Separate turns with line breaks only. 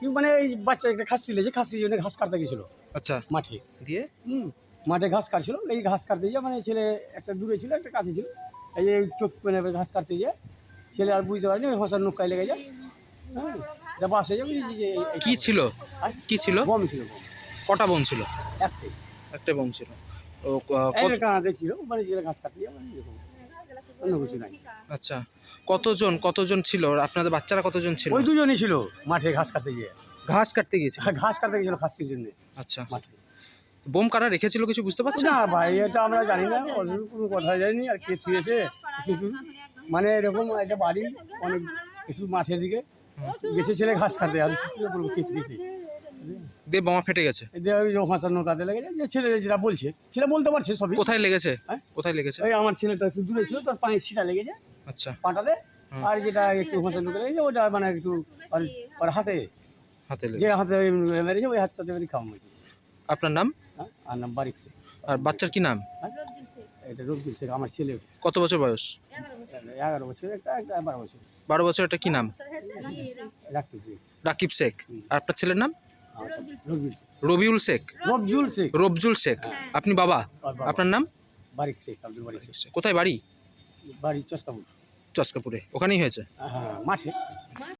কি মানে এই বাচ্চা একটা খাস ছিল যে খাসির জন্য ঘাস কাটতে গেছিল।
আচ্ছা।
মাঠে।
দিয়ে?
হুম মাঠে ঘাস কাটছিল এই ঘাস কাটতে গিয়ে মানে ছেলে একটা দূরে ছিল একটা কাছে ছিল। এই যে চোখ মানে ঘাস কাটতে গিয়ে ছেলে আর বুঝতে পারেনি ওই হসার নৌকায় লেগে যায়। হ্যাঁ বাসে যাবে যে
কি ছিল?
আর
কি ছিল?
বম ছিল
কটা বম ছিল?
একটাই।
একটা বম ছিল। ও ক-
কানাতে ছিল মানে ছেলে ঘাস কাটতে গিয়ে মানে অন্য কিছু নাই।
আচ্ছা কতজন কতজন ছিল? আপনাদের বাচ্চারা কতজন ছিল?
ওই দুজনই ছিল মাঠে ঘাস কাটতে গিয়ে।
ঘাস কাটতে গিয়েছে গিয়েছিল
ঘাস কাটতে গিয়েছিল খাসির জন্য
আচ্ছা।
মাঠে।
বোম কারা রেখেছিল কিছু বুঝতে পারছেন?
না ভাই এটা আমরা জানি না কোনো কথা জানি আর কে কিছু মানে এরকম একটা বাড়ি অনেক একটু মাঠের দিকে গেছে ছেলে ঘাস কাটতে আর কি বলব কে থুয়েছে
দিয়ে বোমা ফেটে গেছে।
এদের ওই যে হাসার নৌকাতে লেগেছে যে ছেলে যেটা বলছে ছেলে বলতে পারছে সবই।
কোথায় লেগেছে?
হ্যাঁ?
কোথায় লেগেছে?
ওই আমার ছেলেটা একটু দূরে ছিল তার পায়ে ছিটা লেগেছে
আচ্ছা।
পাটাতে। আর যেটা একটু হাসার নৌকা লেগেছে ওটা মানে একটু হাতে।
হাতে
যে হাতে মেরেছে ওই হাতটাতে মেরে খাওয়া হয়েছে।
আপনার নাম?
হ্যাঁ আর নাম বারিক শেখ।
আর বাচ্চার কি নাম?
হ্যাঁ? এটা রবদুল শেখ আমার ছেলে।
কত বছর বয়স?
এগারো বছর একটা একটা বারো বছর।
বারো বছর এটা কি নাম?
রাখতে শেখ।
রাকিব শেখ। আর আপনার ছেলের নাম? রবিউল শেখ।
রবজুল শেখ?
রবজুল শেখ। আপনি
বাবা?
আপনার নাম?
বারিক শেখ আব্দুল বারিক শেখ।
কোথায় বাড়ি?
বাড়ি চস্কাপুর
চস্কাপুরে ওখানেই হয়েছে?
হ্যাঁ মাঠে।